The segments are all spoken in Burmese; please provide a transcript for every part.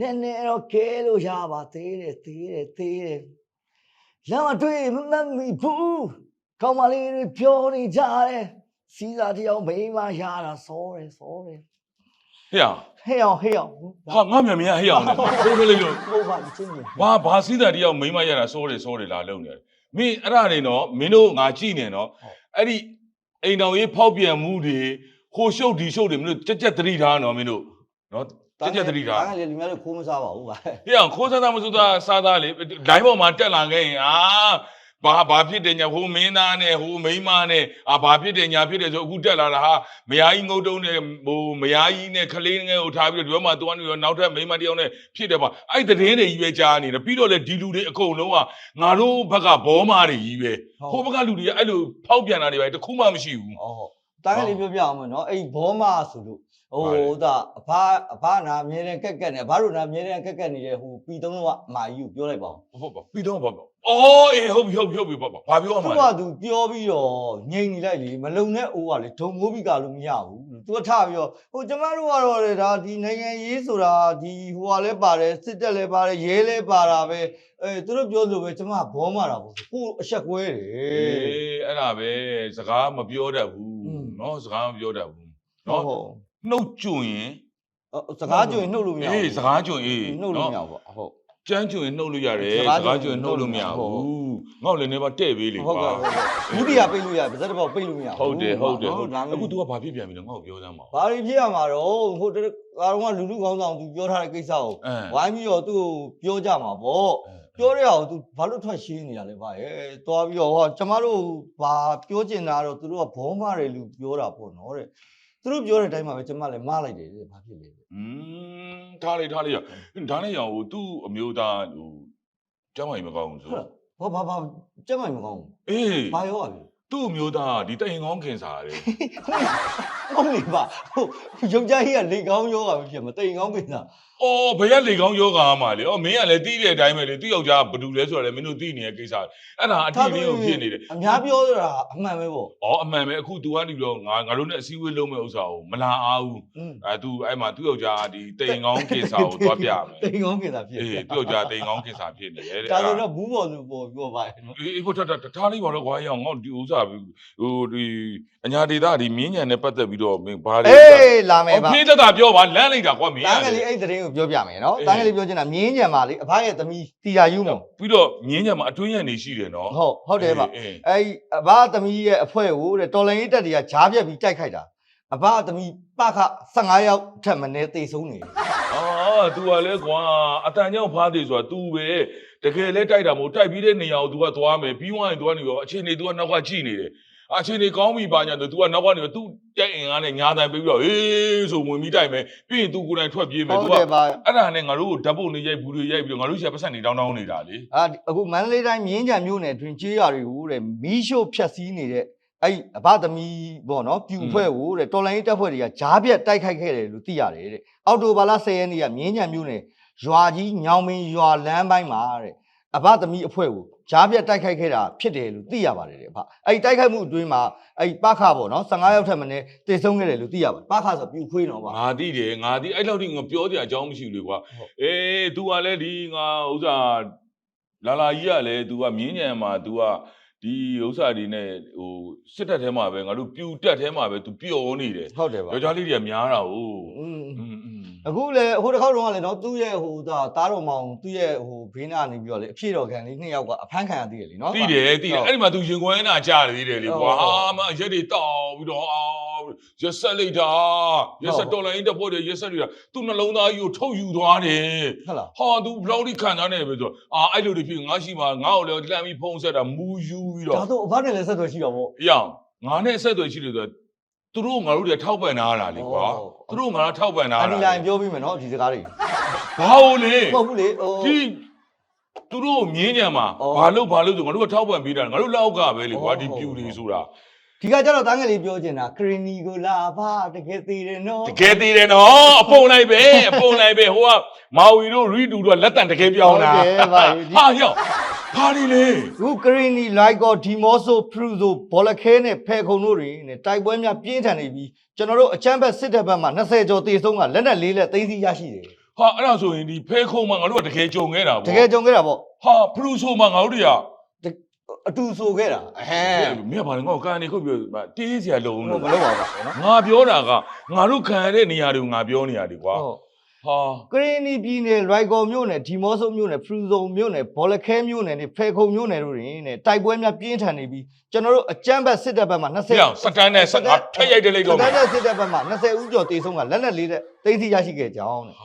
နည်းနည်းတော့ကဲလို့ရပါသေးတယ်သေးတယ်သေးတယ်လမ်းမတွေ့မမတ်မီဘူးကောင်းမလေးတွေပြောနေကြတယ်စီးစာတယောက်မိန်းမရတာစောတယ်စောတယ်ဟေ့အောင်ဟဲ့အောင်ဟဲ့အောင်ဟာငါမြန်မြန်ဟေ့အောင်လေထိုးထိုးလေးလို့ဟုတ်ပါချင်းချင်းဘာဘာစီးတာတယောက်မိန်းမရတာစိုးတယ်စိုးတယ်လာလုံနေတယ်မင်းအဲ့ဒါတွေနော်မင်းတို့ငါကြည့်နေနော်အဲ့ဒီအိမ်တော်ရေးဖောက်ပြန်မှုတွေဟိုရှုပ်ဒီရှုပ်တွေမင်းတို့ကြက်ကြက်သတိထားနော်မင်းတို့နော် ကြက်ကြက်သတိထားတာကလေလူများတို့ခိုးမစားပါဘူးဗျာဟေ့အောင်ခိုးစားသားမစိုးသားစားသားလေဒိုင်းပေါ်မှာတက်လာခဲ့ရင်အာဘာဘာဖြစ်တယ်ညာဟိုမင်းသားနဲ့ဟိုမိန်းမနဲ့အာဘာဖြစ်တယ်ညာဖြစ်တယ်ဆိုအခုတက်လာတာဟာမယားကြီးငုတ်တုံးနဲ့ဟိုမယားကြီးနဲ့ခလေးငယ်ကိုထားပြီးတော့ဒီဘက်မှာသွားနေတော့နောက်ထပ်မိန်းမတစ်ယောက်နဲ့ဖြစ်တယ်ပါအဲ့ဒီသတင်းတွေကြီးပဲကြားနေတယ်ပြီးတော့လေဒီလူတွေအကုန်လုံးကငါတို့ဘက်ကဘောမာတွေကြီးပဲဟိုဘက်ကလူတွေကအဲ့လိုဖောက်ပြန်တာတွေပဲတစ်ခုမှမရှိဘူးဟုတ်ဟုတ်တာကလေးပြောပြအောင်မနော်အဲ့ဘောမဆိုလို့ ဟို ဟုတ်တယ် ဒါအဖအဖနာအမြဲတမ်းကက်ကက်နေအဖတို့နာအမြဲတမ်းကက်ကက်နေတဲ့ဟိုပီသုံးလုံးကအမာကြီးကိုပြောလိုက်ပါဦး ဟုတ်ပါပြီးတော့ပါပါအော်အေးဟုတ်ပြီဟုတ်ပြီဟုတ်ပြီပါပါဘာပြောရ သူ မှာ က လဲ သူပြောပြီးတော့ငြိမ်နေလိုက်လေမလုံတဲ့အိုးကလေဒုံမိုးပြီးကလို့မရဘူးသူကထပြီးတော့ဟိုကျမတို့ကတော့လေဒါဒီနိုင်ငံရေးဆိုတာဒီဟိုကလည်းပါတယ်စစ်တပ်လည်းပါတယ်ရဲလည်းပါတာပဲအဲသူတို့ပြောလို့ပဲကျမဘောမာတာပေါ့ကိုအဆက်ကွဲတယ် အေးအဲ့ဒါပဲစကားမပြောတတ်ဘူး อืม เนาะစကားမပြောတတ်ဘူး ဟုတ် เนาะ ဟုတ် နှုတ်ကြွရင်စကားကြွရင်နှုတ်လို့မရဘူးအေးစကားကြွရင်အေးနှုတ်လို့မရဘူးပေါ့ဟုတ်ကြမ်းကြွရင်နှုတ်လို့ရတယ်စကားကြွရင်နှုတ်လို့မရဘူးငေါ့လည်းနေပါတဲ့ပေးလေကွာဘူးတရားပိတ်လို့ရပါဇက်တဘောက်ပိတ်လို့မရဘူးဟုတ်တယ်ဟုတ်တယ်ဟုတ်အခု तू ကဘာဖြစ်ပြန်ပြီလဲငေါ့ကိုပြောစမ်းပါဘာတွေဖြစ်ရမှာတော့ဟိုတကားတော့လူလူကောင်းဆောင် तू ပြောထားတဲ့ကိစ္စကိုဝိုင်းပြီးတော့ तू ပြောကြမှာပေါ့ပြောရအောင် तू ဘာလို့ထွက်ရှင်းနေတာလဲဗျာ။သွားပြီးတော့ဟောကျမတို့ဘာပြောချင်တာတော့သူတို့ကဘောမတွေလူပြောတာပေါ့နော်တဲ့။ သူတို့ပြောတဲ့အတိုင်းမှာပဲကျမလည်းမလိုက်တယ်တဲ့ဘာဖြစ်လဲတဲ့อืมထားလေထားလေရဒါနဲ့ရောင်ဟိုသူ့အမျိုးသားဟိုကျမ်းမာကြီးမကောင်းဘူးဆိုဟုတ်လားဘာဘာဘာကျမမကောင်းဘူးအေးဘာရောပါလဲသူ့အမျိုးသားကဒီတိုင်ကောင်းခင်စားတယ်ဟုတ်လေပါဟုတ်ရုပ်ကြကြီးကလေကောင်းရောဂါပဲဖြစ်မှာတိမ်ကောင်းကိစ္စ။ အော်ဘယ်ကလေကောင်းယောဂါမှလေ။အော်မင်းကလည်းတီးတဲ့အတိုင်းပဲလေ။သူ့ယောက်ျားကဘယ်သူလဲဆိုတော့လေမင်းတို့တီးနေတဲ့ကိစ္စ။အဲ့ဒါအထီးလေးကိုဖြစ်နေတယ် အများပြောတာအမှန်ပဲပေါ့ ။အော်အမှန်ပဲအခု तू ကနေပြီးတော့ငါငါတို့နဲ့အစည်းအဝေးလုပ်မဲ့ဥစ္စာကိုမလာအားဘူး อืม ။အဲ तू အဲ့မှာသူ့ယောက်ျားကဒီတိမ်ကောင်းကိစ္စကိုသွားပြမယ် တိမ်ကောင်းကိစ္စဖြစ် ။အေးသူ့ယောက်ျားတိမ်ကောင်းကိစ္စဖြစ်နေတယ်တဲ့ ဒါ အဲ့ ဆို ဒါ တော့ဘူးပေါ်သူပေါ်ပြောပါရဲ့နော် အေးအေးဖို့တတထားလေးပါတော့ကွာရောင်ငေါဒီဥစ္စာဟိုဒီအညာဒေတာဒီမြင်းညံနဲ့ပတ်သက်ပြီးတော့မင်းဘာလဲ အေးလာမယ် အော် ပါ ဖေးတက်တာပြောပါလမ်းလိုက်တာကွာမင်း တန်းက က လေးအဲ့တရင် ကိုပြောပြမယ်နော် အေး တန်းကလေးပြောချင်တာမြင်းကြံပါလေအဖရဲ့သမီးတီယာယူမ ပြီးတော့မြင်းညံမှာအတွင်းရံနေရှိတယ်နော် ဟုတ်ဟုတ်တယ်ပါ အေး အဲ့အဖသမီးရဲ့အဖွဲ့ကိုတဲ့တော်လိုင်းရေးတက်တွေကဂျားပြက်ပြီးတိုက်ခိုက်တာအဖသမီးပခ15ယောက်ထက်မနည်းတေဆုံးနေတယ် အာ तू ကလည်းကွာအတန်ကြောင့်ဖားသေးဆိုတာ तू ပဲတကယ်လဲတိုက်တာမဟုတ်တိုက်ပြီးတဲ့နေရာကို तू ကသွားမယ်ပြီးွားရင် तू ကနေရောအချိန်နေ तू ကနောက်ကကြည့်နေတယ် အချိန်နေကောင်းပြီပါညာ तू ကနောက်ကနေ तू တိုက်အင်ကားနဲ့ညာတိုင်ပြီးတော့ဟေးဆိုဝင်ပြီးတိုက်မယ်ပြီးရင် तू ကိုယ်တိုင်ထွက်ပြေးမယ် ဟု तू တ် က တယ်ပါ အဲ့ဒါနဲ့ငါတို့ကိုဓာတ်ပုံနေရိုက်ဘူးတွေရိုက်ပြီးတော့ငါတို့ရှာပတ်စံနေတောင်းတောင်းနေတာလေ အာအခုမန္တလေးတိုင်းမြင်းကြံမြို့နယ်တွင်ကျေးရွာတွေကိုတဲ့မီးရှို့ဖျက်ဆီးနေတဲ့အဲ့အဘသမီးပေါ့နော်ပြူဖွဲ့ကိုတဲ့တော်လိုင်းရေးတက်ဖွဲ့တွေကဂျားပြက်တိုက်ခိုက်ခဲ့တယ်လို့သိရတယ်တဲ့အော်တိုဘာလ10ရက်နေ့ကမြင်းကြံမြို့နယ်ရွာကြီးညောင်မင်းရွာလမ်းပိုင်းမှာတဲ့အဘသမီးအဖွဲ့ကို ရှားပြတ်တိုက်ခိုက်ခဲ့တာဖြစ်တယ်လို့သိရပါတယ်တဲ့ဖအဲ့တိုက်ခိုက်မှုအတွင်းမှာအဲ့ပခါပေါ့နော်15ရောက်ထက်မနည်းတည်ဆုံးခဲ့တယ်လို့သိရပါတယ်ပခါဆိုပြူခွေးတော့ပါငါတိတယ်ငါတိအဲ့လောက်ထိငါပြောတဲ့အကြောင်းမရှိဘူးလေကွာအေး तू ကလည်းဒီငါဥစ္စာလာလာကြီးကလည်း तू ကမြင်းညံမှာ तू ကဒီဥစ္စာတွေနဲ့ဟိုစစ်တပ်ထဲမှာပဲငါတို့ပြူတက်ထဲမှာပဲ तू ပျော်နေတယ်ဟုတ်တယ်ပါယောက်ျားလေးတွေကများတာဟုတ် အခုလေဟိုတစ်ခေါက်တော့ကလည်းနော်သူ့ရဲ့ဟိုဒါတားတော်မောင်သူ့ရဲ့ဟိုဘေးနာနေပြီးတော့လေအဖြစ်တော်ခံလေးနှစ်ယောက်ကအဖမ်းခံရသေးတယ်လीနော်သိတယ်သိတယ်အဲ့ဒီမှာ तू ရင်ခွဲနာကြားတယ်လေလေကွာဟုတ်ဟုတ်အာမရက်တွေတောက်ပြီးတော့အာရက်ဆက်လိုက်တာရက်ဆက်တော်လိုင်းတက်ဖို့တယ်ရက်ဆက်တွေကသူ့နှလုံးသားကြီးကိုထုတ်ယူသွားတယ်ဟုတ်လားဟာ तू ဘလောက်ထိခံစားနေပဲဆိုတော့အာအဲ့လိုတွေဖြစ်ငါရှိမှာငါ့ကိုလည်းလှမ်းပြီးဖုံးဆက်တာမူယူပြီးတော့ဒါဆိုအဖနဲ့လည်းဆက်သွယ်ရှိတော့ဗောအရောင်ငါနဲ့အဆက်အသွယ်ရှိလို့ဆိုတော့ သူတို့ငါတို့တွေထောက်ပံ့ထားတာလေကွာဟုတ်သူတို့ငါထောက်ပံ့ထားအတာဒီလိုင်းပြောပြီးမယ်နော်ဒီစကားတွေဘာလို့လဲမဟုတ်ဘူးလေဟိုဒီသူတို့မြင်းကြံမှာအော်ဘာလို့ဘာလို့ဆိုငါတို့ကထောက်ပံ့ပေးတာငါတို့လောက်ကပဲလေကွာဟုတ်ဒီဟုတ်ပြူတွေဆိုတာ ဒီကကြတော့တန်းငယ်လေးပြောချင်တာခရီနီကိုလာဖတကယ်သေးတယ်နော်တကယ်သေးတယ်နော်အပုံလိုက်ပဲအပုံလိုက်ပဲဟိုကမာဝီတို့ရီဒူတို့ကလက်တန်တကယ်ပြောင်းတာဟုတ်တယ်ဗျာဟာရောက်ဘာတွေလဲခုကရင်နီလိုက်ကောဒီမော့ဆိုဖရူဆိုဘောလခဲနဲ့ဖဲခုံတို့တွေနဲ့တိုက်ပွဲများပြင်းထန်နေပြီးကျွန်တော်တို့အချမ်းဘက်စစ်တပ်ဘက်မှာ20ကျော်တေဆုံးကလက်နက်လေးလက်သိမ်းစီရရှိတယ်ဟာအဲ့ဒါဆိုရင်ဒီဖဲခုံမှာငါတို့ကတကယ်ကြုံခဲ့တာတပေါ့ကယ်ကြုံခဲ့တာပေါ့ဟာဖရူဆိုမှာငါတို့တွေက အတူဆိုခဲ့တာအဟဲမင်းကဘာလဲငါ့ကိုကန်နေခုတ်ပြီးတော့တေးစရာလုံးဟိုလို့မလုပ်ပါဘူးနော်ငါပြောတာကငါတို့ခံရတဲ့နေရာတွေကိုငါပြောနေရတယ်ကွာဟုတ်ဟာကရင်နီပြည်နယ်ရိုက်ကော်မြို့နယ်ဒီမော့ဆိုမြို့နယ်ဖရူဆိုမြို့နယ်ဘောလခဲမြို့နယ်နဲ့ဖဲခုံမြို့နယ်တို့တွေနဲ့တိုက်ပွဲများပြင်းထန်နေပြီးကျွန်တော်တို့အကြမ်းဘက်စစ်တပ်ဘက်မှာ20ဖျောက်စတန်နဲ့စငါဖျက်ရိုက်တယ်လိုက်တော့စမယ်တန်စစ်တပ်ဘက်မှာ20ဦးကျော်တေဆုံးကလက်နက်လေးတဲ့သိမ်းစီရရှိခဲ့ကြောင်းတဲ့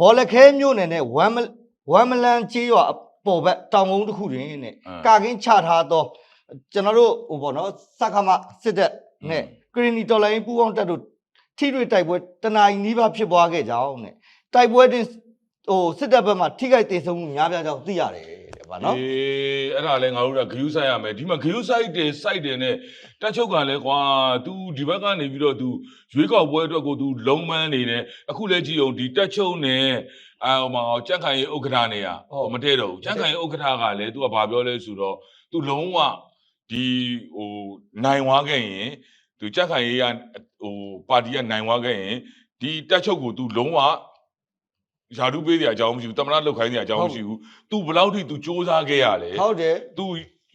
ဘောလခဲမြို့နယ်နဲ့ဝမ်မဝမ်မလန်ချေးရွာအ ပေါ်ဘက်တောင်ကုန်းတစ်ခုတွင်နဲ့ကာကင်းချထားသောကျွန်တော်တို့ဟိုပေါ့နော်စက္ကမစစ်တပ်နဲ့ကရီနီတော်လိုင်းပူပေါင်းတပ်တို့ထိတွေ့တိုက်ပွဲတနအီနီးပါးဖြစ်ပွားခဲ့ကြောင်းနဲ့တိုက်ပွဲတင်ဟိုစစ်တပ်ဘက်မှာထိခိုက်ဒေဆုံးမှုများပြားကြောင်းသိရတယ် တဲ့ဗျာနော် အေးအဲ့ဒါလည်းငါတို့ကဂယူးဆိုင်ရမယ်ဒီမှာဂယူးဆိုင်တယ်စိုက်တယ်နဲ့တက်ချုပ်ကလည်းကွာ तू ဒီဘက်ကနေပြီးတော့ तू ရွေးကောက်ပွဲအတွက်ကို तू လုံးမန်းနေတယ်အခုလည်းကြည့်အောင်ဒီတက်ချုပ်နဲ့အာဟိုမှာကြက်ခိုင်ရေးဥက္ကဋ္ဌနေရမတည့်တော့ဘူးကြက်ခိုင်ရေးဥက္ကဋ္ဌကလည်း तू ကဘာပြောလဲဆိုတော့ तू လုံးဝဒီဟိုနိုင်ဝါခဲ့ရင် तू ကြက်ခိုင်ရေးကဟိုပါတီကနိုင်ဝါခဲ့ရင်ဒီတက်ချုပ်ကို तू လုံးဝ ယာတုပေးစရာအကြောင်းမရှိဘူးတမနာလောက်ခိုင်းစရာအကြောင်းမရှိဘူး तू ဘယ်လောက်ထိ तू စူးစမ်းခဲ့ရလဲ ဟုတ်တယ် तू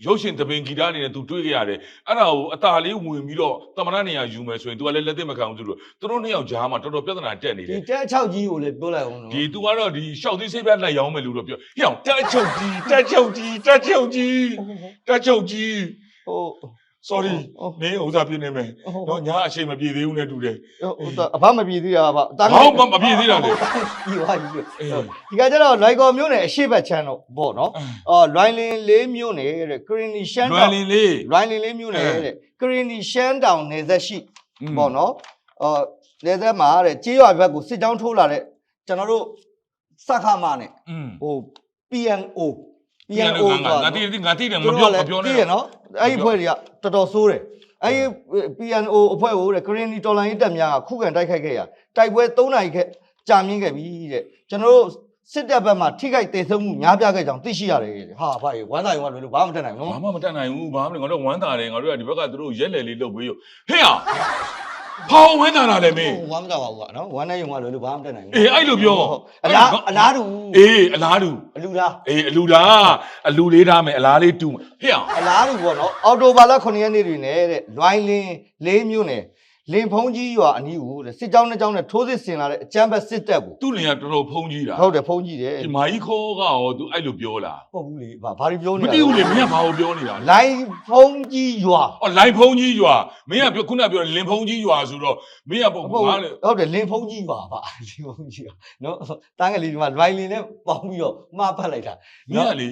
ရုပ်ရှင်သပင်ဂီတအနေနဲ့ तू တွေးခဲ့ရတယ်အဲ့ဒါကိုအตาလေးဝင်ပြီးတော့တမနာနေရာယူမယ်ဆိုရင် तू ကလည်းလက်သိမခံဘူးသူတို့သူတို့နှစ်ယောက်ကြားမှာတော်တော်ပြဿနာတက်နေတ ဒီ ယ် တက်6ကြီးကိုလည်းပြောလိုက်အောင်နော် ဒီ तू ကတော့ဒီရှောက်သေးဆေးပြတ်လိုက်ရောင်းမယ်လို့တော့ပြောဟေ့အောင်တက်ချုပ်ကြီးတက်ချုပ်ကြီးတက်ချုပ်ကြီးတက်ချုပ်ကြီး ဟို sorry ဟုတ်မင်းဥစားပြနေမယ်ဟိုတော့ညာအချိန်မပြေသေးဘူးနဲ့တူတယ်ဟိုအဘမပြေသေးတာပါတာဘာမှမပြေသေးတာလေဒီဟာကြီးအေးဒီကကြတော့လိုက်ကော်မြို့နယ်အရှိဘက်ချမ်းတော့ပေါ့နော်အော်လွိုင်းလင်းလေးမြို့နယ်တဲ့ကရင်နီရှမ်းလွယ်တောင်လင်းလေးလွိုင်းလင်းလေးမြို့နယ်တဲ့ကရင်နီရှမ်းတောင်နယ်သက်ရှိပေါ့နော်အော်နယ်သက်မှာတဲ့ကြေးရွာဘက်ကိုစစ်ကြောင်းထိုးလာတဲ့ကျွန်တော်တို့စခမနဲ့อืมဟို PNO ပြန် PNO လို့ငါငါတိတိငါတိတယ်မပြောမပြောသိနဲ့ရနော်အဲ့ဒီအဖွဲ့တွေကတော်တော်ဆိုးတယ်အဲ့ဒီ PNO အဖွဲ့ကိုတဲ့ကရင်နီတော်လိုင်းတပ်များကခုခံတိုက်ခိုက်ခဲ့ရတိုက်ပွဲ3နာရီခက်ကြာမြင့်ခဲ့ပြီတဲ့ကျွန်တော်တို့စစ်တပ်ဘက်မှာထိခိုက်ဒေဆုံးမှုများပြားခဲ့ကြောင်းသိရှိရတယ်တဲ့ဟာဖာရေဝမ်းသာရုံကလွယ်လို့ဘာမှမတတ်နိုင်ဘူးဘာနော်မှမတတ်နိုင်ဘူးဘာမှမငါတို့ဝမ်းသာတယ်ငါတို့ကဒီဘက်ကသူတို့ရက်လေလေးလုပ်ပေးရောဟေ့ဟာ ဖောင်းဝမ်းသာတာလေမင်းဝမ်းမတတ်ပါဘူးကနော်ဝမ်းသာရုံကလွယ်လို့ဘာမှမတတ်နိုင်ဘူးအေးအဲ့လိုပြောအလားအလားတူအေးအလားတူအလူလားအေးအလူလားအလူလေးထားမယ်အလားလေးတူမယ်ဟေ့ဟာအလားတူပေါ့နော်အော်တိုဘာလ9ရက်နေ့တွင်နဲ့တဲ့လွိုင်းလင်းလေးမြို့နယ် လင်ဖုံးကြီးရွာအနီးကိုတဲ့စစ်ကြောင်းနှစ်ကြောင်းနဲ့ထိုးစစ်ဆင်လာတဲ့အကြမ်းဖက်စစ်တပ်ကိုသူ့လင်ကတော်တော်ဖုံးကြီးတာဟုတ်တယ်ဖုံးကြီးတယ်ဒီမာကြီးခေါ်ကရော तू အဲ့လိုပြောလားဟုတ်ဘူးလေဘာဘာတွေပြောမနေသိဘူးလေမင်းကဘာကိုပြောနေတာလဲလိုင်းဖုံးကြီးရွာအော်လိုင်ဖုံးကြီးရွာမင်းကပြောခုနပြောလင်ဖုံးကြီးရွာဆိုတော့မင်းကပေါ့ဟုတ်ငါလေဟုတ်တယ်လင်ဖုံးကြီးရွာပါလင်ဖုံးကြီးရွာနော်တန်းကလေးဒီမှာလိုင်းလင်းနဲ့ပေါင်းပြီးတော့မှားဖတ်လိုက်တာမင်းကလေ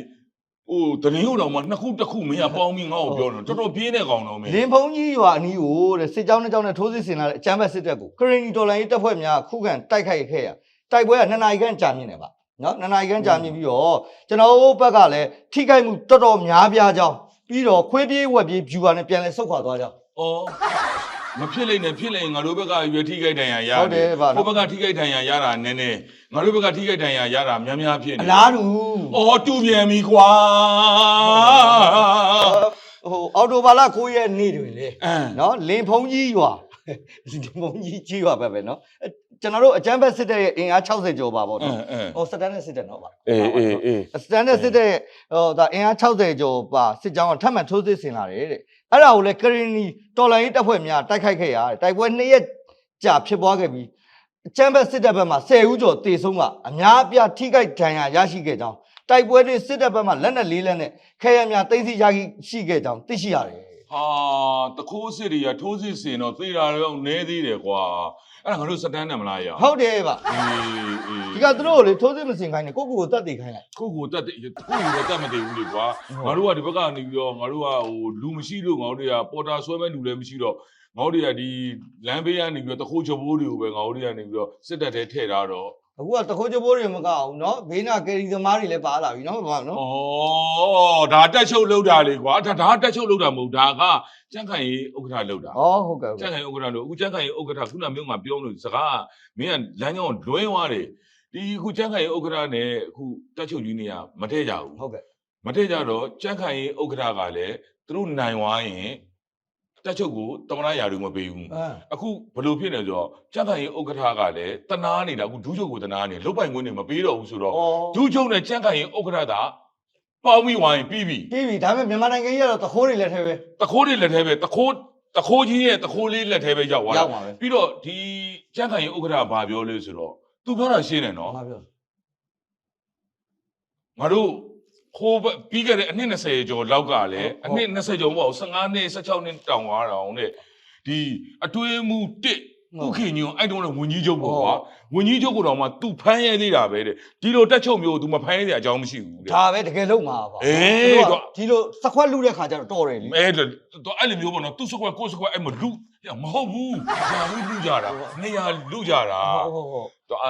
ဟိုတရင်ဟုတ်တော့မှနှစ်ခုတစ်ခုမင်းကပေါင်းပြီးငါ့ကိုပြောတယ်တော်တော်ပြင်းတဲ့ကောင်တော့မင်းလင်ဖုံးကြီးရွာအနီးကိုတဲ့စစ်ကြောင်းနှစ်ကြောင်းနဲ့ထိုးစစ်ဆင်လာတဲ့အကြမ်းဖက်စစ်တပ်ကိုကရင်နီတော်လိုင်းရေးတပ်ဖွဲ့များခုခံတိုက်ခိုက်ခဲ့ရတိုက်ပွဲကနှစ်နာရီခန့်ကြာမြင့်တယ်ပါနော်နှစ်နာရီခန့်ကြာမြင့်ပြီးတော့ကျွန်တော်တို့ဘက်ကလည်းထိခိုက်မှုတော်တော်များပြားကြောင်းပြီးတော့ခွေးပြေးဝက်ပြေးဖြူပါနဲ့ပြန်လဲဆုတ်ခွာသွားကြောင်း။အော် မဖြစ်လိမ့်နဲ့ဖြစ်လိမ့်ငါတို့ဘက်ကရွေထိခိုက်တန်ရာရဟုတ်တယ်ဗျာ ကိုယ့်ဘက်ကထိခိုက်တန်ရာရတာနည်းနည်းငါတို့ဘက်ကထိခိုက်တန်ရာရတာများများဖြစ်နေအလားတူအော်တူပြန်ပြီကွာဟိုအော်တိုဘာလ9ရက်နေ့တွင်လေအမ်နော်လင်ဖုံးကြီးရွာလင်ဖုံးကြီးကြီးရွာပဲပဲနော်အဲကျွန်တော်တို့အကြမ်းဖက်စစ်တပ်ရဲ့အင်အား60ကျော်ပါပေါ့အနော်မ်အမ်ဟိုစတန်နဲ့စစ်တပ်နော်ပါအေးအေးအေး စတန်နဲ့စစ်တပ်ရဲ့ဟိုဒါအင်အား60ကျော်ပါစစ်ကြောင်းကထပ်မံထိုးစစ်ဆင်လာတယ်တဲ့ အဲ့ဒါကိုလေကရင်နီတော်လိုင်းရေးတပ်ဖွဲ့များတိုက်ခိုက်ခဲ့ရတယ်တိုက်ပွဲ2ရက်ကြာဖြစ်ပွားခဲ့ပြီးအကြမ်းဖက်စစ်တပ်ဘက်မှာ10ဦးကျော်တေဆုံးကအများအပြားထိခိုက်ဒဏ်ရာရရှိခဲ့ကြောင်းတိုက်ပွဲတွေစစ်တပ်ဘက်မှာလက်နက်လေးလက်နဲ့ခဲရများသိမ်းဆည်းရရှိခဲ့ကြောင်းသိရှိရတယ် ဟာတခိုးစစ်တွေကထိုးစစ်စင်တော့သေတာတော့နည်းသေးတယ်ကွာအဲ့ဒါငါတို့စတန်းတယ်မလားရဟုတ်တယ်ဗျအေးအေးဒီကသူတို့ကိုလေထိုးစစ်မစင်ခိုင်းနဲ့ကိုယ့်ကိုယ်ကိုတတ်တည်ခိုင်းလိုက်ကိုကိုတက်တဲ့ကိုကိုတော့တက်မသေးဘူးလေကွာငါတို့ကဒီဘက်ကနေပြီးတော့ငါတို့ကဟိုလူမရှိလို့ငါတို့တွေကပေါ်တာဆွဲမဲ့လူလည်းမရှိတော့ငါတို့တွေကဒီလမ်းဘေးကနေပြီးတော့တခိုးချဘိုးတွေကိုပဲငါတို့တွေကနေပြီးတော့စစ်တပ်ထဲထည့်ထားတော့ အခုကတခိုးကြဘိုးတွေမကအောင်နော်ဘေးနာကယ်ရီသမားတွေလည်းပါလာပြီနော်ဘာနော်ဩဒါတက်ချုပ်လောက်တာလေကွာဒါဒါတက်ချုပ်လောက်တာမဟုတ်ဒါကကြန့်ခိုင်ရေးဥက္ကဋ္ဌလောက်တာဩဟုတ်ကဲ့ဟုတ်ကြန့်ကဲ့ခိုင်ဥက္ကဋ္ဌလို့အခုကြန့်ခိုင်ရေးဥက္ကဋ္ဌခုနမျိုးငါပြောလို့စကားမင်းကလမ်းကြောင်းလွဲသွားတယ်ဒီအခုကြန့်ခိုင်ရေးဥက္ကဋ္ဌနဲ့အခုတက်ချုပ်ကြီးနေရမထည့်ကြဘူးဟုတ်ကဲ့မတည့်ကြတော့ကြက်ခိုင်ရေးဥက္ကဋ္ဌကလည်းသူတို့နိုင်သွားရင် တက်ချုပ်ကိုတမနာရာတွေမပေးဘူးအဲအခုဘယ်လိုဖြစ်နေလဲဆိုတော့ကြက်ခိုင်ရေးဥက္ကဋ္ဌကလည်းတနာနေတာအခုဒူးချုပ်ကိုတနာနေလုတ်ပိုင်ခွင့်တွေမပေးတော့ဘူးဆိုတော့ဩဒူးချုပ်နဲ့ကြက်ခိုင်ရေးဥက္ကဋ္ဌသာပေါင်းပြီးဝိုင်းပြီးပြီပြီးပြီဒါပေမဲ့မြန်မာနိုင်ငံကြီးကတော့တခိုးတွေလက်ထဲပဲတခိုးတွေလက်ထဲပဲတခိုးတခိုးကြီးရဲ့တခိုးလေးလက်ထဲပဲရောက်သွားရောတာက်ပါပဲပြီးတော့ဒီကြက်ခိုင်ရေးဥက္ကဋ္ဌဘာပြောလဲဆိုတော့သူပြောတာရှင်းတယ်နော်ဘာပြောငါတို့ ခိုးဘက်ပြီးခဲ့တဲ့အနှစ်20ကျော်လောက်ကလည်းအနှစ်20ကျော်မဟုတ်ဘူး15နှစ်16နှစ်တောင်သွားတာအောင်တဲ့ဒီအတွေးမှုတစ် ဥခင်ညွန်အဲ့တုန်းကဝင်ကြီးချုပ်ပေါ့ကွာဝင်ကြီးချုပ်ကတော့မှ तू ဖမ်းရဲသေးတာပဲတဲ့ဒီလိုတက်ချုပ်မျိုး तू မဖမ်းရဲတဲ့အကြောင်းမရှိဘူးတဲ့ ဒါပဲတကယ်လုံးမှာပါ အေး သူကဒီလိုစခွက်လူတဲ့ခါကျတော့တော်တယ်လေ အဲတော့အဲ့လိုမျိုးပေါ့နော် तू စကွက်ကိုစကွက်အဲ့မလူမဟုတ်ဘူးညာလူလူကြတာနေရလူကြတာ ဟုတ်ဟုတ်ဟုတ် တော့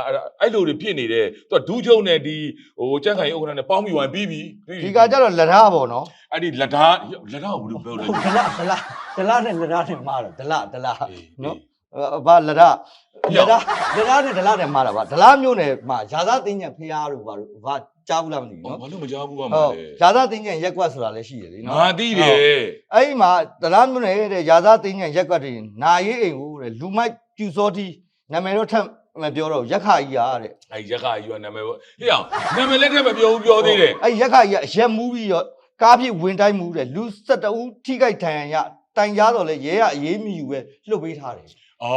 အဲ့လိုတွေဖြစ်နေတယ်သူကဒူးချုပ်နဲ့ဒီဟိုကြက်ခိုင်ဥက္ကဋ္ဌနဲ့ပေါင်းပြီးဝင်ပြီးပြီ ဒီကကျတော့လက်ထားပေါ့နော် အဲ့ဒီလက်သားလက်သားကိုဘယ်လိုပြောလဲ ဟုတ်ဒလဒလဒလနဲ့လက်ထားနဲ့မှားတော့ဒလဒလ အေး နော် ဘာလက်ထားလက်ထားလက်ထားနဲ့ဒလနဲ့မှားတာပါဒလမျိုးနဲ့မှာရာသာတင်းညံဖျားတို့ဘာလို့ဘာကြားဘူးလားမသိဘူးအော်နော်ဘာလို့မကြားဘူးကမဟုတ်လဲရာသာတင်းညံရက်ကွက်ဆိုတာလည်းရှိတယ်လीနော်ငါသိတယ်အဲ့ဒီမှာဒလမျိုးနဲ့တဲ့ရာသာတင်းညံရက်ကွက်တွေနာရေးအိမ်ကိုတဲ့လူမိုက်ပြူစောတီနာမည်တော့ထပ်မပြောတော့ရက်ခါကြီးအားတဲ့အဲ့ရက်ခါယူကနာမည်ပေါ့ဟေ့အောင်နာမည်လက်ထက်မပြောဘူးပြောသေးတယ်အဲ့ရက်ခါကြီးကရက်မူးပြီးတော့ကားပြည့်ဝင်တိုင်းမူးတဲ့လူ12ဦးထိခိုက်ထန်ရန်ရတိုင်ကြားတော့လဲရဲရအေးမီယူပဲလှုပ်ပေးထားတယ် ဩ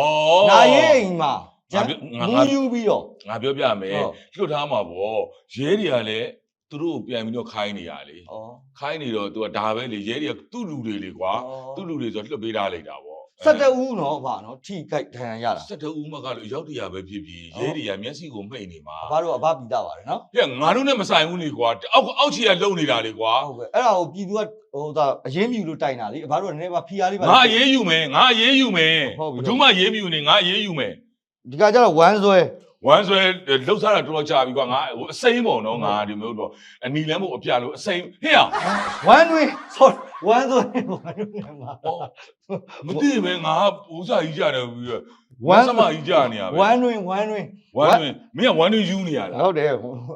နာရေးအိမ်မှာငါပြောငါမူငါးယူပြီးတော့ ငါပြောပြမယ်ဟုတ် လွတ်ထားမှာပေါ့ရဲတွေကလည်းသူတို့ကိုပြန်ပြီးတော့ခိုင်းနေရလေဩခိုင်းနေတော့ तू ကဒါပဲလေရဲတွေကသူ့လူတွေလေကွာသူ့လူတွေဆိုလွတ်ပေးထားလိုက်တာပေါ့ 12ဦးနော်ဗာနော်ထိခိုက်ထန်ရန်ရတာစက်တဦးမကလို့ရောက်တရားပဲဖြစ်ဖြစ်ရဲတွေကမျက်စိကိုမှိတ်နေမှာအဘတို့ကအဘပြီးသားပါတယ်နော်ဟဲ့ငါတို့နဲ့မဆိုင်ဘူးလေကွာအောက်အောက်ချီကလုံနေတာလေကွာဟုတ်ကဲ့အဲ့ဒါကိုပြည်သူကဟိုဒါအရင်မြူလို့တိုင်တာလေအဘတို့ကလည်းပါဖီယာလေးပါငါအေးယူမယ်ငါအေးယူမယ်ဟုတ်ပြီဘယ်သူမှအေးမယူနေငါအေးယူမယ်ဒီကကြတော့ဝမ်းဆွဲဝမ်းဆွဲလှုပ်ရှားတာတော်တော်ကြာပြီကွာငါဟိုအစိမ့်ပေါ့နော်ငါဒီမျိုးတော့အနီလမ်းမို့အပြလို့အစိမ့်ဟဲ့အောင်ဝမ်းတွင်း sorry ဝမ်းဆွဲဝမ်းတွင်းမှာဟောမသိပဲငါဥစားကြီးကြတယ်ပြီးတော့ဝမ်းစမကြီးကြနေရပဲဝမ်းတွင်းဝမ်းတွင်းဝမ်းတွင်မင်းကဝမ်းတွင်ယူနေရလားဟုတ်တယ်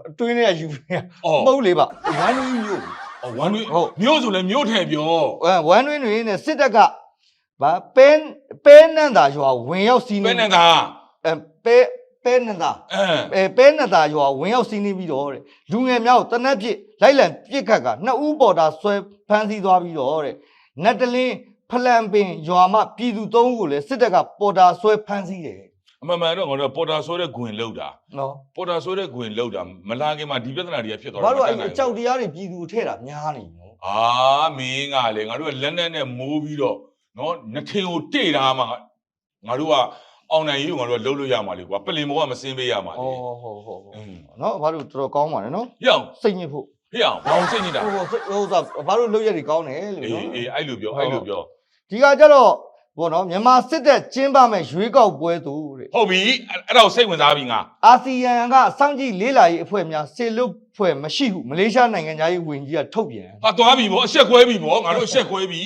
အတွင်းထဲကယူနေအော်မဟုတ်လေပါဝမ်းတွင်းယူအော်ဝမ်းတွင်ဟုတ်မြို့ဆိုလဲမြို့ထဲပြောအဲဝမ်းတွင်းတွင်နဲ့စစ်တပ်ကဗာပဲပဲနန္တာရွာဝင်ရောက်စီးပဲနေနဲ့သာအဲပဲ ပဲနန္တာအဲအဲပဲနန္တာရွာဝင်ရောက်စီးနေပြီးတော့တဲ့လူငယ်များကိုတနက်ပြစ်လိုက်လံပြစ်ခတ်ကနှစ်ဦးပေါ်တာဆွဲဖမ်းဆီးသွားပြီးတော့တဲ့နတ်တလင်းဖလန်ပင်ရွာမှပြည်သူသုံးဦးကိုလည်းစစ်တပ်ကပေါ်တာဆွဲဖမ်းဆီးတယ်အမှန်မှန်တော့ငါတို့ပေါ်တာဆိုတဲ့ဂွင်လောက်တာနော်ပေါ်တာဆိုတဲ့ဂွင်လောက်တာမလာခင်မှာဒီပြဿနာတွေကဖြစ်သွားဘာလို့မအဲ့တတ်ဒီနိုင်အကြောက်တရားတွေပြည်သူထည့်တာများနေနော်အာမင်းကလေငါတို့ကလက်နဲ့နဲ့မိုးပြီးတော့နော်နှထင်ကိုတိတ်တာမှငါတို့က အောင်နိုင်ရေးကိုငါတို့ကလှုပ်လို့ရမှာလေကွာပလင်ဘောကမစင်းပေးရမှာဩလေဟုတ်ဟုတ်ဟုတ်အင်းနော်ဘာလို့တော်တော်ကောင်းပါတယ်နော်ဟေ့အောင်စိတ်ညစ်ဖို့ဟေ့အောင်ဘာအောင်စိတ်နေတာဟိုဟိုဟိုသာဘာလို့လုပ်ရည်ကောင်းတယ်လို့အေးနော်အေးအဲ့လိုပြောအဲ့လိုပြောဒီကကြတော့ဘောနော်မြန်မာစစ်တပ်ကျင်းပမဲ့ရွေးကောက်ပွဲသူတဲ့ဟုတ်ပြီအဲ့အဲ့ဒါကိုစိတ်ဝင်စားပြီငါအာဆီယံကစောင့်ကြည့်လေးလာရေးအဖွဲ့များစေလွတ်ဖွဲ့မရှိဟုမလေးရှားနိုင်ငံသားရေးဝန်ကြီးကထုတ်ပြန်ဟာသွားပြီဗောအဆက်ခွဲပြီဗောငါတို့အဆက်ခွဲပြီ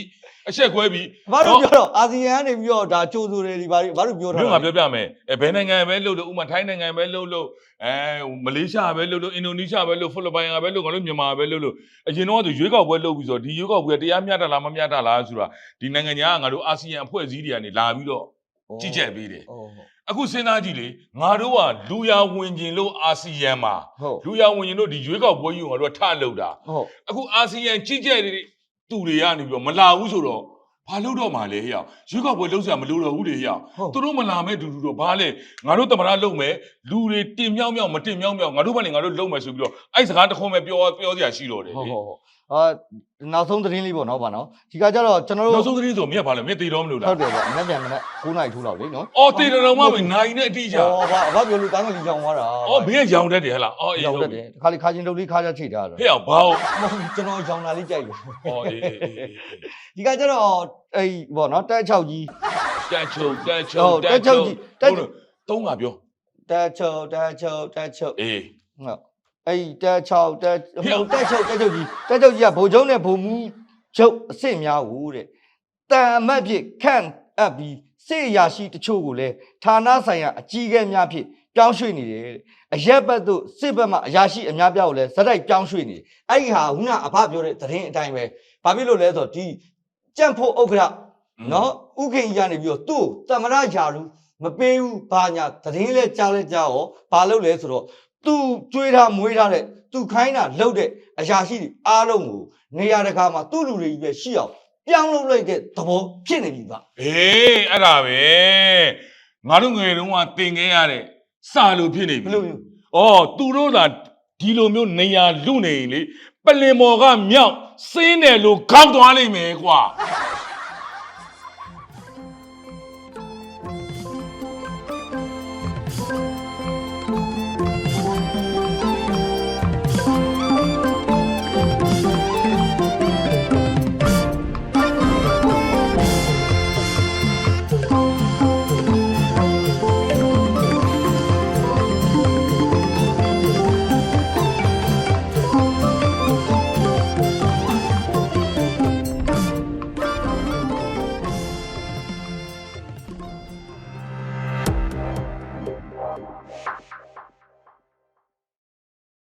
အဆက်ခွဲပြီဘာလို့ပြောတော့အာဆီယံကနေပြီးတော့ဒါကြိုးစိုးတယ်ဒီဘာလို့ဘာလို့ပြောထားတို့လဲငါပြောပြမယ်အဲဘယ်နိုင်ငံပဲလှုပ်လို့ဥမာထိုင်းနိုင်ငံပဲလှုပ်လို့အဲမလေးရှားပဲလှုပ်လို့အင်ဒိုနီးရှားပဲလှုပ်ဖိလစ်ပိုင်ကပဲလှုပ်ငါတို့မြန်မာပဲလှုပ်လို့အရင်တော့ကသူရွေးကောက်ပွဲလှုပ်ပြီးဆိုတော့ဒီရွေးကောက်ပွဲတရားမျှတလားမမျှတလားဆိုတာဒီနိုင်ငံညာကငါတို့အာဆီယံအဖွဲ့အစည်းတွေကနေလာပြီးတော့ကြည့်ချက်ပေးတယ်ဟုတ်အခုစဉ်းစားကြည့်လေငါတို့ကလူရဝင်ကျင်လို့အာဆီယံမှာဟုတ်လူရဝင်ကျင်လို့ဒီရွေးကောက်ပွဲကြီးကိုငါတို့ကထလှုပ်တာဟုတ်အခုအာဆီယံကြီးကြဲတဲ့ သူတွေကနေပြီးတော့မလာဘူးဆိုတော့ဘာလို့တော့မှလဲဟဲ့အောင်ရွေးကောက်ပွဲလုံးစရာမလိုတော့ဘူးလေဟဲ့အောင်ဟုတ်သူတို့မလာမဲ့ဒူဒူတော့ဘာလဲငါတို့တမရလုံးမယ်လူတွေတင်မြောက်မြောက်မတင်မြောက်မြောက်ငါတို့ဘာလဲငါတို့လုံးမယ်ဆိုပြီးတော့အဲ့စကားတစ်ခွန်းပဲပြောပြောစရာရှိတော့တယ်ဟုတ်လေဟုတ်ဟုတ်အာ နောက်ဆုံးသတင်းလေးပေါ့နော်ဗာနော်ဒီကကြတော့ကျွန်တော်တို့နောက်ဆုံးသတင်းဆိုမြက်ဘာလဲမြက်သေးတော့မလို့ဟုလားတ်တယ်ဗျမနေ့ပြန်မနေ့9နာရီထိုးလောက်လေနော်အော်တေတော်မှပဲနိုင်နဲ့အတိအကျဩဘာဘာပြောလို့တန်းကလေးကြောင်သွားတာအော်ဘေးကရောင်တတ်တယ်ဟဲ့လားအော်အေးကြောင်ဟုတ်တပြီတ်တယ်ခါလေးခါချင်းတုပ်လေးခါချချိတ်ထားတော့ဟဲ့အောင်ဘာဟုတ်မဟုတ်ကျွန်တော်ကြောင်လာလေးကြိုက်တယ်အော်အေးအေးအေးအေးဒီကကြတော့အဲ့ဘောနော်တက်6ကြီးတက်ချုပ်တက်ဟုချုပ်တ်တက်ချုပ်ကြီးတက်ဟုတ်လို့သုံးကပြောတက်ချုပ်တက်ချုပ်တက်ချုပ်အေးဟုတ် အဲ့တက်6တက်ဟုတ်တက်ချုပ်တက်ချုပ်ကြီးတက်ချုပ်ကြီးကဘုံချုံနဲ့ဘုံမူချုပ်အစ်စ်များကိုတဲ့တန်အမတ်ဖြစ်ခန့်အပ်ပြီးစေရရှိတချို့ကိုလည်းဌာနဆိုင်ရာအကြီးအကဲများဖြစ်ပြောင်းရွှေ့နေတယ်တဲ့အရက်ဘက်တို့စစ်ဘက်မှာအရာရှိအများပြားကိုလည်းဇက်တိုက်ပြောင်းရွှေ့နေတယ်အဲ့ဒီဟာခုနအဖပြောတဲ့သတင်းအတိုင်းပဲဘာဖြစ်လို့လဲဆိုတော့ဒီကြန့်ဖို့ဥက္ကဋ္ဌနော်ဥခင်ကြီးကနေပြီးတော့သူ့ကိုတမရယာရုမပေးဘူးဘာညာသတင်းလဲကြားလဲကြားရောဘာလုပ်လဲဆိုတော့ သူကြွေးထားမွေးထားတဲ့သူခိုင်းတာလှုပ်တဲ့အရာရှိတွေအားလုံးကိုနေရာတကာမှာသူ့လူတွေကြီးပဲရှိအောင်ပြောင်းလုပ်လိုက်တဲ့သဘောဖြစ်နေပြီပါအေးအဲ့ဒါပဲငါတို့ငယ်တုန်းကတင်ခဲ့ရတဲ့စာလိုဖြစ်နေဘပြီယ်လိုမျိုး။အော်သူတို့သာဒီလိုမျိုးနေရာလူနေရင်လေပလင်မော်ကမြောက်စင်းတယ်လို့ခေါက်သွားလိမ့်မယ်ကွာ